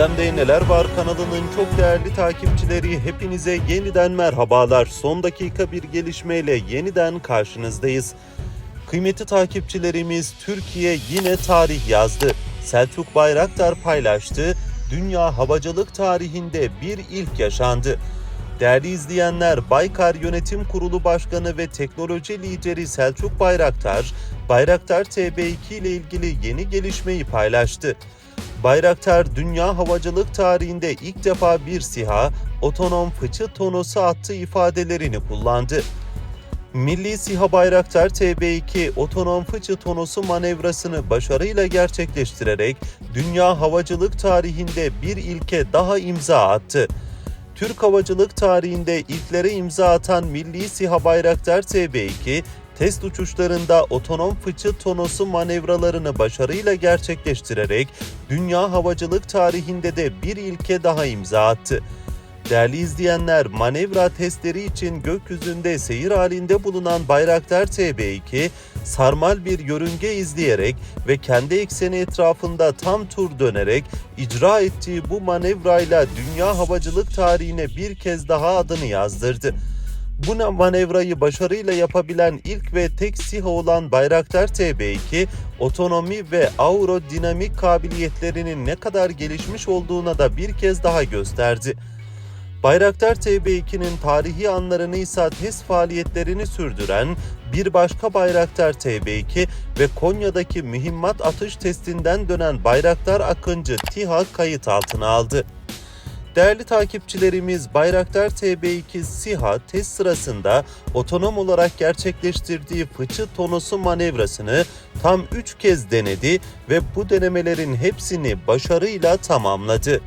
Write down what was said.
Gündemde Neler Var kanalının çok değerli takipçileri hepinize yeniden merhabalar. Son dakika bir gelişmeyle yeniden karşınızdayız. Kıymetli takipçilerimiz Türkiye yine tarih yazdı. Selçuk Bayraktar paylaştı. Dünya havacılık tarihinde bir ilk yaşandı. Değerli izleyenler, Baykar Yönetim Kurulu Başkanı ve teknoloji lideri Selçuk Bayraktar, Bayraktar TB2 ile ilgili yeni gelişmeyi paylaştı. Bayraktar dünya havacılık tarihinde ilk defa bir SİHA, otonom fıçı tonosu attı ifadelerini kullandı. Milli SİHA Bayraktar TB2 otonom fıçı tonosu manevrasını başarıyla gerçekleştirerek dünya havacılık tarihinde bir ilke daha imza attı. Türk havacılık tarihinde ilklere imza atan Milli SİHA Bayraktar TB2, test uçuşlarında otonom fıçı tonosu manevralarını başarıyla gerçekleştirerek dünya havacılık tarihinde de bir ilke daha imza attı. Değerli izleyenler, manevra testleri için gökyüzünde seyir halinde bulunan Bayraktar TB2, sarmal bir yörünge izleyerek ve kendi ekseni etrafında tam tur dönerek icra ettiği bu manevrayla dünya havacılık tarihine bir kez daha adını yazdırdı. Bu manevrayı başarıyla yapabilen ilk ve tek SİHA olan Bayraktar TB2, otonomi ve aerodinamik kabiliyetlerinin ne kadar gelişmiş olduğuna da bir kez daha gösterdi. Bayraktar TB2'nin tarihi anlarını ise test faaliyetlerini sürdüren bir başka Bayraktar TB2 ve Konya'daki mühimmat atış testinden dönen Bayraktar Akıncı TİHA kayıt altına aldı. Değerli takipçilerimiz Bayraktar TB2 SİHA test sırasında otonom olarak gerçekleştirdiği fıçı tonosu manevrasını tam 3 kez denedi ve bu denemelerin hepsini başarıyla tamamladı.